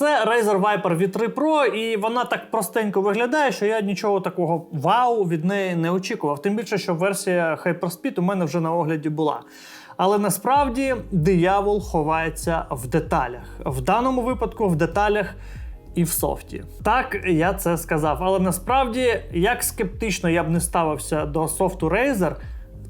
Це Razer Viper V3 Pro, і вона так простенько виглядає, що я нічого такого вау від неї не очікував. Тим більше, що версія Hyperspeed у мене вже на огляді була. Але насправді диявол ховається в деталях. В даному випадку в деталях і в софті. Так, я це сказав. Але насправді, як скептично я б не ставився до софту Razer,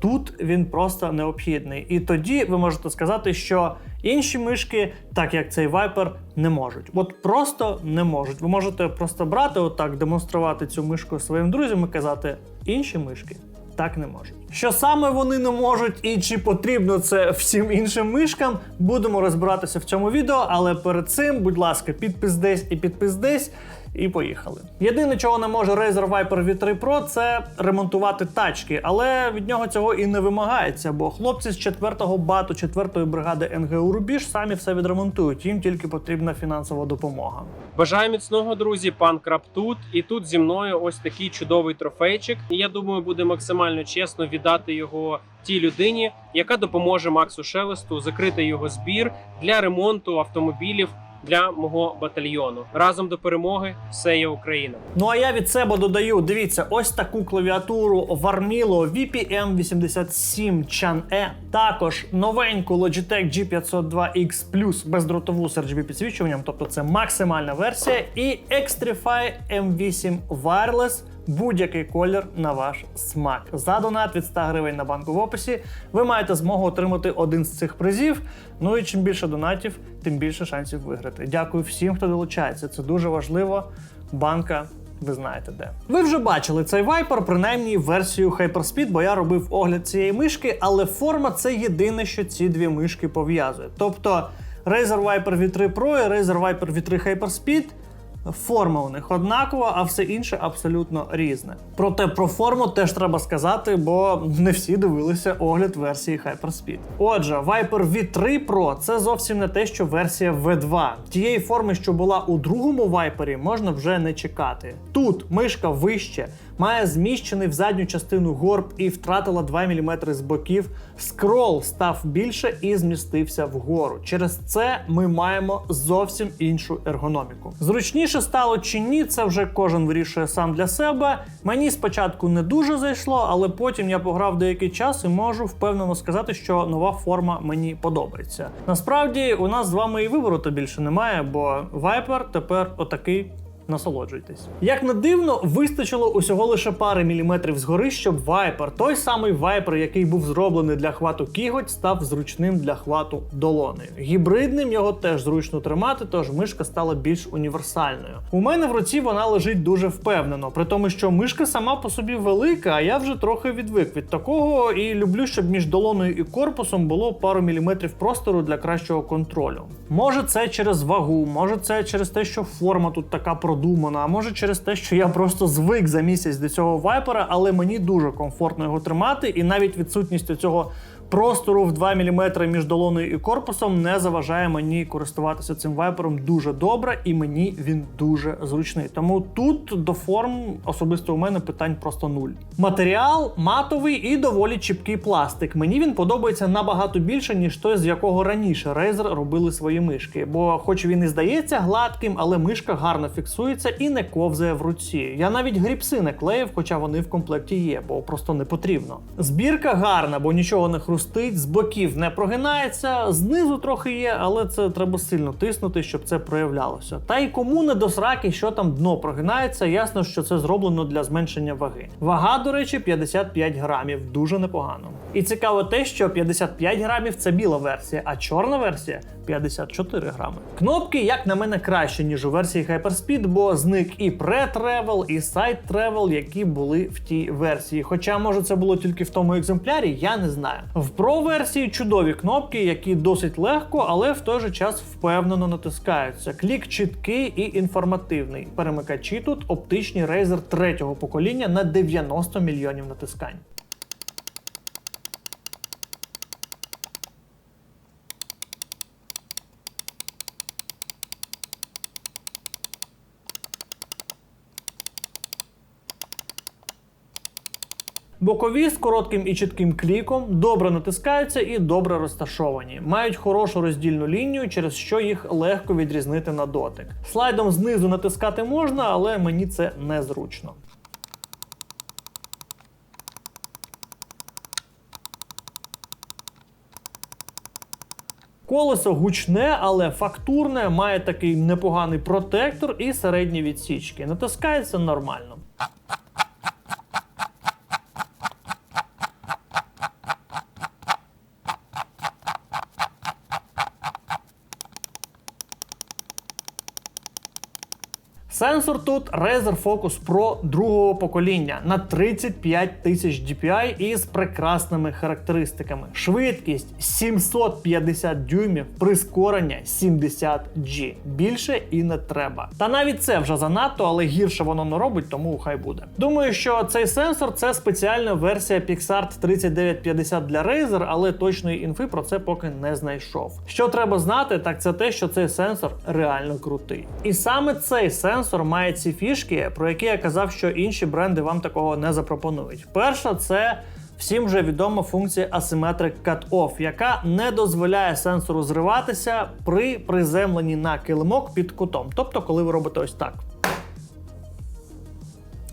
тут він просто необхідний. І тоді ви можете сказати, що інші мишки, так як цей Viper, не можуть. От просто не можуть. Ви можете просто брати, отак, демонструвати цю мишку своїм друзям і казати, інші мишки. Так не можуть. Що саме вони не можуть і чи потрібно це всім іншим мишкам, будемо розбиратися в цьому відео, але перед цим, будь ласка, підпис десь і підпис десь. І поїхали. Єдине, чого не може Razer Viper V3 Pro, це ремонтувати тачки, але від нього цього і не вимагається, бо хлопці з 4-го бату 4-ї бригади НГУ Рубіж самі все відремонтують. Їм тільки потрібна фінансова допомога. Бажаю міцного друзі, пан Краб тут. І тут зі мною ось такий чудовий трофейчик. Я думаю, буде максимально чесно віддати його тій людині, яка допоможе Максу Шелесту закрити його збір для ремонту автомобілів для мого батальйону. Разом до перемоги все є Україна. Ну а я від себе додаю: дивіться, ось таку клавіатуру Varmilo VPM87 Chan E. Також новеньку Logitech G502X Plus бездротову з RGB підсвічуванням, тобто це максимальна версія, і Xtrify M8 Wireless. Будь-який колір на ваш смак. За донат від 100 гривень на банку в описі ви маєте змогу отримати один з цих призів. Ну і чим більше донатів, тим більше шансів виграти. Дякую всім, хто долучається. Це дуже важливо. Банка. Ви знаєте де. Ви вже бачили цей Viper, принаймні версію Hyperspeed, бо я робив огляд цієї мишки, але форма це єдине, що ці дві мишки пов'язує. Тобто Razer Viper V3 Pro і Razer Viper V3 Hyperspeed Форма у них однакова, а все інше абсолютно різне. Проте про форму теж треба сказати, бо не всі дивилися огляд версії Hyperspeed. Отже, Viper V3 Pro це зовсім не те, що версія V2. Тієї форми, що була у другому Viper, можна вже не чекати. Тут мишка вище, має зміщений в задню частину горб і втратила 2 мм з боків. Скрол став більше і змістився вгору. Через це ми маємо зовсім іншу ергономіку. Зручніше стало чи ні, це вже кожен вирішує сам для себе. Мені спочатку не дуже зайшло, але потім я пограв деякий час і можу впевнено сказати, що нова форма мені подобається. Насправді, у нас з вами і вибору то більше немає, бо Viper тепер отакий. Насолоджуйтесь. Як не дивно, вистачило усього лише пари міліметрів згори, щоб Viper, той самий Viper, який був зроблений для хвату кіготь, став зручним для хвату долонею. Гібридним його теж зручно тримати, тож мишка стала більш універсальною. У мене в руці вона лежить дуже впевнено, при тому, що мишка сама по собі велика, а я вже трохи відвик від такого і люблю, щоб між долоною і корпусом було пару міліметрів простору для кращого контролю. Може, це через вагу, може це через те, що форма тут така продумана, а може через те, що я просто звик за місяць до цього вайпера, але мені дуже комфортно його тримати, і навіть відсутність цього простору в 2 мм між долоною і корпусом не заважає мені користуватися цим вайпером дуже добре, і мені він дуже зручний. Тому тут до форм особисто у мене питань просто нуль. Матеріал матовий і доволі чіпкий пластик. Мені він подобається набагато більше, ніж той, з якого раніше Razer робили свої мишки. Бо, хоч він і здається гладким, але мишка гарно фіксується і не ковзає в руці. Я навіть гріпси не клеїв, хоча вони в комплекті є, бо просто не потрібно. Збірка гарна, бо нічого не хрустить, з боків не прогинається, знизу трохи є, але це треба сильно тиснути, щоб це проявлялося. Та й кому не до сраки, що там дно прогинається, ясно, що це зроблено для зменшення ваги. Вага, до речі, 55 грамів, дуже непогано. І цікаво те, що 55 грамів це біла версія, а чорна версія 54 грами. Кнопки, як на мене, краще, ніж у версії Hyperspeed, бо зник і pre-travel, і side travel, які були в тій версії. Хоча, може, це було тільки в тому екземплярі, я не знаю. В Pro версії чудові кнопки, які досить легко, але в той же час впевнено натискаються. Клік чіткий і інформативний. Перемикачі тут оптичні Razer третього покоління на 90 мільйонів натискань. Бокові з коротким і чітким кліком добре натискаються і добре розташовані. Мають хорошу роздільну лінію, через що їх легко відрізнити на дотик. Слайдом знизу натискати можна, але мені це незручно. Колесо гучне, але фактурне, має такий непоганий протектор і середні відсічки. Натискається нормально. Сенсор тут Razer Focus Pro другого покоління на 35 тисяч DPI із прекрасними характеристиками. Швидкість 750 дюймів, прискорення 70G. Більше і не треба. Та навіть це вже занадто, але гірше воно не робить, тому хай буде. Думаю, що цей сенсор це спеціальна версія PixArt 3950 для Razer, але точної інфи про це поки не знайшов. Що треба знати, так це те, що цей сенсор реально крутий. І саме цей сенсор має ці фішки, про які я казав, що інші бренди вам такого не запропонують. Перша це. Всім вже відома функція Asymmetric Cut-Off, яка не дозволяє сенсору зриватися при приземленні на килимок під кутом. Тобто, коли ви робите ось так.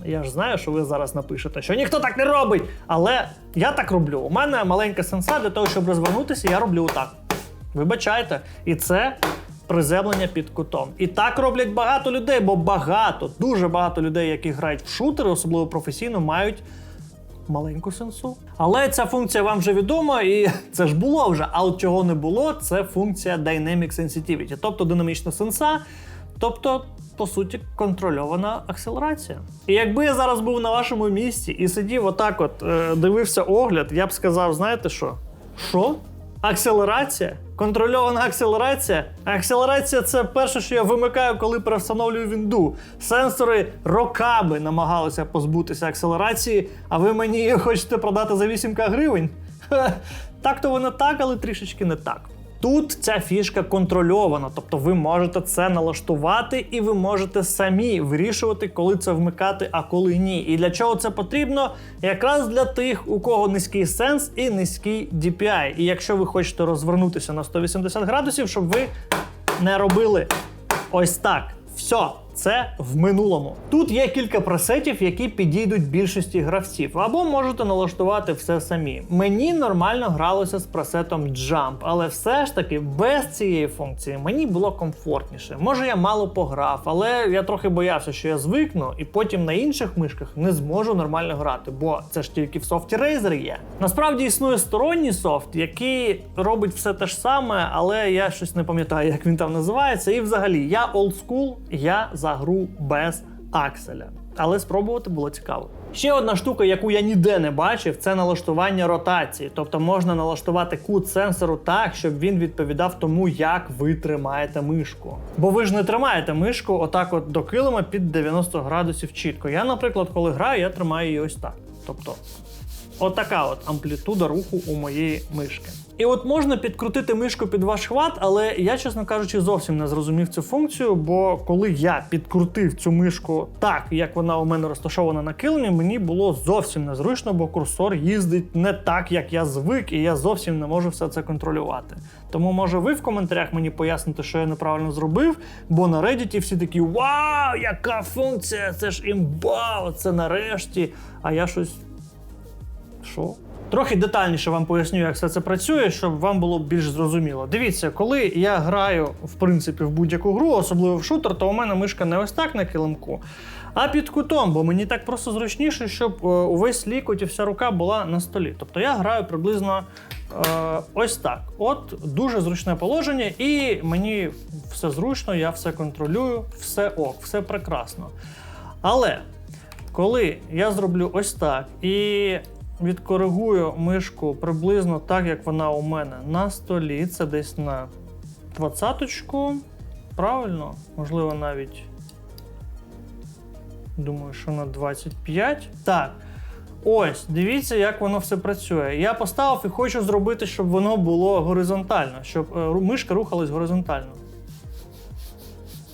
Я ж знаю, що ви зараз напишете, що ніхто так не робить. Але я так роблю. У мене маленька сенса для того, щоб розвернутися, я роблю отак. Вибачайте. І це приземлення під кутом. І так роблять багато людей, бо багато, дуже багато людей, які грають в шутери, особливо професійно, мають маленьку сенсу. Але ця функція вам вже відома, і це ж було вже. А от чого не було, це функція Dynamic Sensitivity, тобто динамічна сенса, тобто. По суті, контрольована акселерація. І якби я зараз був на вашому місці і сидів отак, от е, дивився огляд, я б сказав: знаєте що? Що? Акселерація? Контрольована акселерація? Акселерація це перше, що я вимикаю, коли перевстановлюю вінду. Сенсори роками намагалися позбутися акселерації, а ви мені її хочете продати за 8к гривень? Так то воно так, але трішечки не так. Тут ця фішка контрольована, тобто ви можете це налаштувати, і ви можете самі вирішувати, коли це вмикати, а коли ні. І для чого це потрібно? Якраз для тих, у кого низький сенс і низький DPI. І якщо ви хочете розвернутися на 180 градусів, щоб ви не робили ось так. Все, це в минулому. Тут є кілька пресетів, які підійдуть більшості гравців, або можете налаштувати все самі. Мені нормально гралося з пресетом Jump, але все ж таки без цієї функції мені було комфортніше. Може я мало пограв, але я трохи боявся, що я звикну, і потім на інших мишках не зможу нормально грати, бо це ж тільки в софті Razer є. Насправді існує сторонній софт, який робить все те ж саме, але я щось не пам'ятаю, як він там називається. І взагалі я олдскул, я за гру без акселя. Але спробувати було цікаво. Ще одна штука, яку я ніде не бачив, це налаштування ротації. Тобто можна налаштувати кут сенсору так, щоб він відповідав тому, як ви тримаєте мишку. Бо ви ж не тримаєте мишку отак, от до килима під 90 градусів чітко. Я, наприклад, коли граю, я тримаю її ось так. Тобто, отака от амплітуда руху у моєї мишки. І от можна підкрутити мишку під ваш хват, але я, чесно кажучи, зовсім не зрозумів цю функцію, бо коли я підкрутив цю мишку так, як вона у мене розташована на килимі, мені було зовсім незручно, бо курсор їздить не так, як я звик, і я зовсім не можу все це контролювати. Тому, може, ви в коментарях мені поясните, що я неправильно зробив, бо на Reddit всі такі Вау, яка функція! Це ж імба! Це нарешті. А я щось. Що? Трохи детальніше вам поясню, як все це працює, щоб вам було більш зрозуміло. Дивіться, коли я граю в принципі в будь-яку гру, особливо в шутер, то у мене мишка не ось так на килимку, а під кутом, бо мені так просто зручніше, щоб е, увесь лікоть і вся рука була на столі. Тобто я граю приблизно е, ось так. От дуже зручне положення, і мені все зручно, я все контролюю, все ок, все прекрасно. Але коли я зроблю ось так і відкоригую мишку приблизно так, як вона у мене на столі, це десь на 20-ку. Правильно? Можливо, навіть. Думаю, що на 25. Так. Ось, дивіться, як воно все працює. Я поставив і хочу зробити, щоб воно було горизонтально, щоб е, мишка рухалась горизонтально.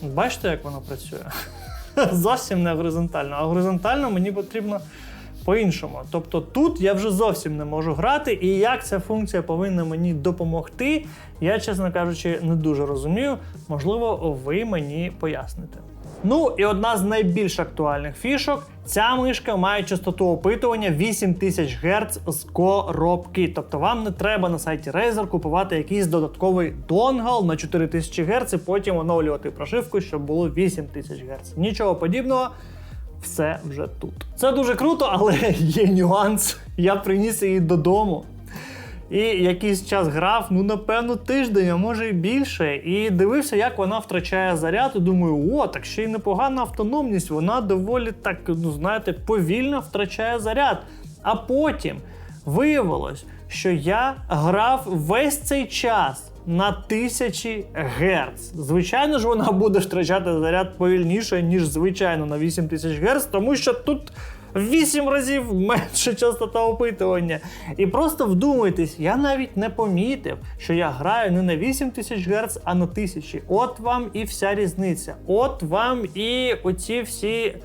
Бачите, як воно працює? Зовсім не горизонтально. А горизонтально мені потрібно по-іншому. Тобто тут я вже зовсім не можу грати, і як ця функція повинна мені допомогти, я, чесно кажучи, не дуже розумію. Можливо, ви мені поясните. Ну і одна з найбільш актуальних фішок: ця мишка має частоту опитування 8000 Гц з коробки. Тобто вам не треба на сайті Razer купувати якийсь додатковий донгл на 4000 Гц і потім оновлювати прошивку, щоб було 8000 Гц. Нічого подібного. Все вже тут. Це дуже круто, але є нюанс. Я приніс її додому. І якийсь час грав, ну напевно, тиждень, а може і більше. І дивився, як вона втрачає заряд. І думаю, о, так ще й непогана автономність. Вона доволі так, ну знаєте, повільно втрачає заряд. А потім виявилось, що я грав весь цей час. На 1000 Гц. Звичайно ж, вона буде втрачати заряд повільніше, ніж звичайно на 8000 Гц, тому що тут в 8 разів менша частота опитування. І просто вдумайтесь, я навіть не помітив, що я граю не на 8000 Гц, а на 1000. От вам і вся різниця. От вам і оці всі.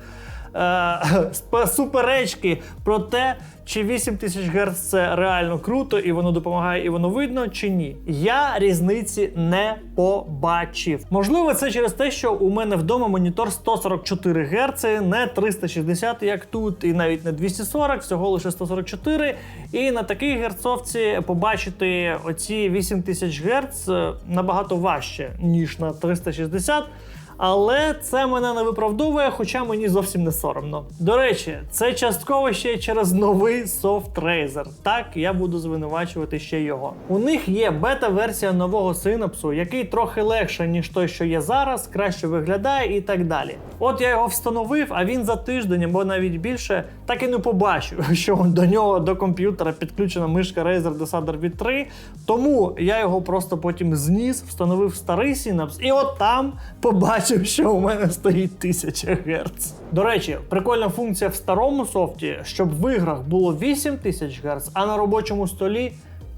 Е, Суперечки про те, чи 8000 Гц це реально круто, і воно допомагає, і воно видно, чи ні. Я різниці не побачив. Можливо, це через те, що у мене вдома монітор 144 Гц, не 360, як тут, і навіть не 240, всього лише 144. І на такій герцовці побачити оці 8000 Гц набагато важче, ніж на 360. Але це мене не виправдовує, хоча мені зовсім не соромно. До речі, це частково ще через новий софт Razer. Так, я буду звинувачувати ще його. У них є бета-версія нового синапсу, який трохи легше, ніж той, що є зараз, краще виглядає і так далі. От я його встановив, а він за тиждень або навіть більше так і не побачив, що до нього до комп'ютера підключена мишка Razer Desader V3. Тому я його просто потім зніс, встановив старий синапс, і от там побачив, що у мене стоїть 1000 Гц. До речі, прикольна функція в старому софті, щоб в іграх було 8000 Гц, а на робочому столі.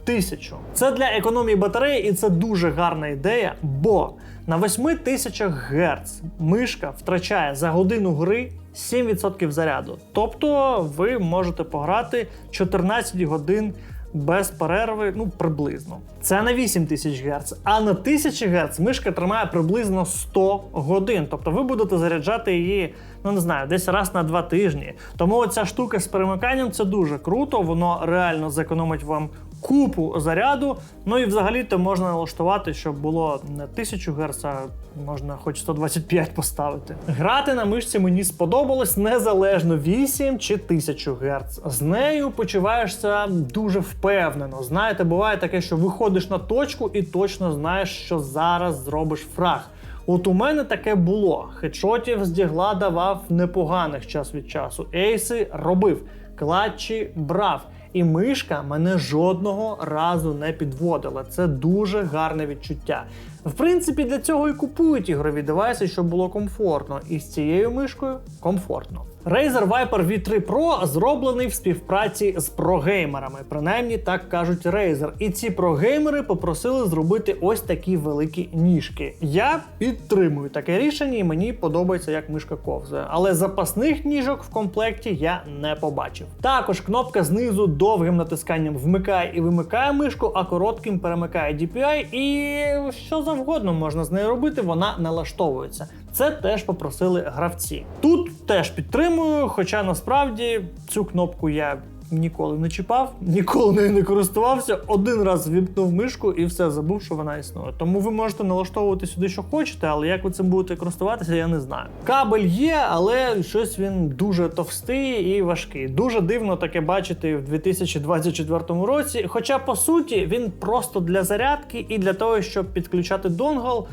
Тисячу. Це для економії батареї, і це дуже гарна ідея, бо на 8000 Гц мишка втрачає за годину гри 7% заряду. Тобто ви можете пограти 14 годин без перерви, ну приблизно. Це на 8000 Гц. А на 1000 Гц мишка тримає приблизно 100 годин. Тобто ви будете заряджати її, ну не знаю, десь раз на два тижні. Тому оця штука з перемиканням це дуже круто, воно реально зекономить вам купу заряду. Ну і взагалі-то можна налаштувати, щоб було не 1000 Гц, а можна хоч 125 поставити. Грати на мишці мені сподобалось незалежно 8 чи 1000 Гц. З нею почуваєшся дуже впевнено. Знаєте, буває таке, що виходиш на точку і точно знаєш, що зараз зробиш фраг. От у мене таке було. Хедшотів з дігла давав непоганих час від часу. Ейси робив, клатчі брав. І мишка мене жодного разу не підводила. Це дуже гарне відчуття. В принципі, для цього і купують ігрові девайси, щоб було комфортно. І з цією мишкою комфортно. Razer Viper V3 Pro зроблений в співпраці з прогеймерами, принаймні так кажуть Razer. І ці прогеймери попросили зробити ось такі великі ніжки. Я підтримую таке рішення, і мені подобається, як мишка ковзає. Але запасних ніжок в комплекті я не побачив. Також кнопка знизу довгим натисканням вмикає і вимикає мишку, а коротким перемикає DPI, і що завгодно можна з нею робити, вона налаштовується. Це теж попросили гравці. Тут теж підтримую, хоча насправді цю кнопку я ніколи не чіпав, ніколи нею не користувався. Один раз вімкнув мишку і все забув, що вона існує. Тому ви можете налаштовувати сюди, що хочете, але як ви цим будете користуватися, я не знаю. Кабель є, але щось він дуже товстий і важкий. Дуже дивно таке бачити в 2024 році. Хоча по суті він просто для зарядки і для того, щоб підключати донгл.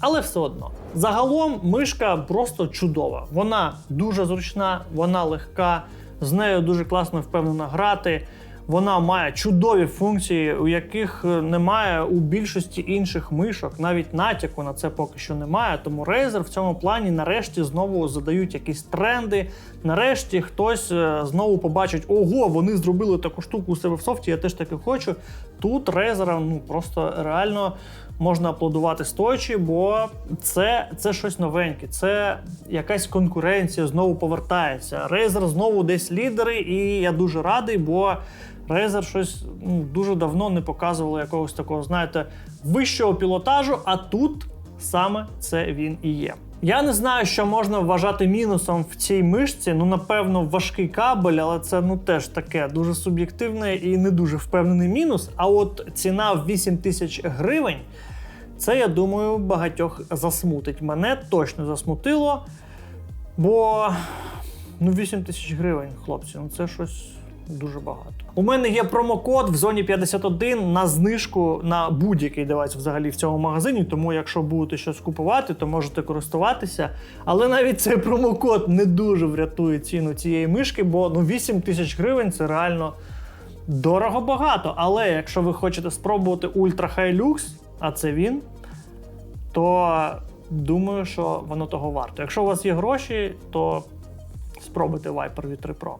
Але все одно. Загалом мишка просто чудова. Вона дуже зручна, вона легка, з нею дуже класно впевнено грати. Вона має чудові функції, у яких е, немає у більшості інших мишок. Навіть натяку на це поки що немає. Тому Razer в цьому плані нарешті знову задають якісь тренди. Нарешті хтось е, знову побачить: ого, вони зробили таку штуку у себе в софті, я теж таки хочу. Тут Razer ну просто реально можна аплодувати стоячи, бо це, це щось новеньке, це якась конкуренція знову повертається. Razer знову десь лідери, і я дуже радий, бо Razer щось ну, дуже давно не показувало якогось такого, знаєте, вищого пілотажу, а тут саме це він і є. Я не знаю, що можна вважати мінусом в цій мишці. Ну, напевно, важкий кабель, але це ну теж таке дуже суб'єктивне і не дуже впевнений мінус. А от ціна в 8 тисяч гривень, це, я думаю, багатьох засмутить. Мене точно засмутило, бо ну, 8 тисяч гривень, хлопці, ну це щось дуже багато. У мене є промокод в зоні 51 на знижку на будь-який девайс взагалі в цьому магазині. Тому, якщо будете щось купувати, то можете користуватися. Але навіть цей промокод не дуже врятує ціну цієї мишки, бо ну 8 тисяч гривень це реально дорого багато. Але якщо ви хочете спробувати Ultra High Lux, а це він, то думаю, що воно того варто. Якщо у вас є гроші, то спробуйте Viper V3 Pro.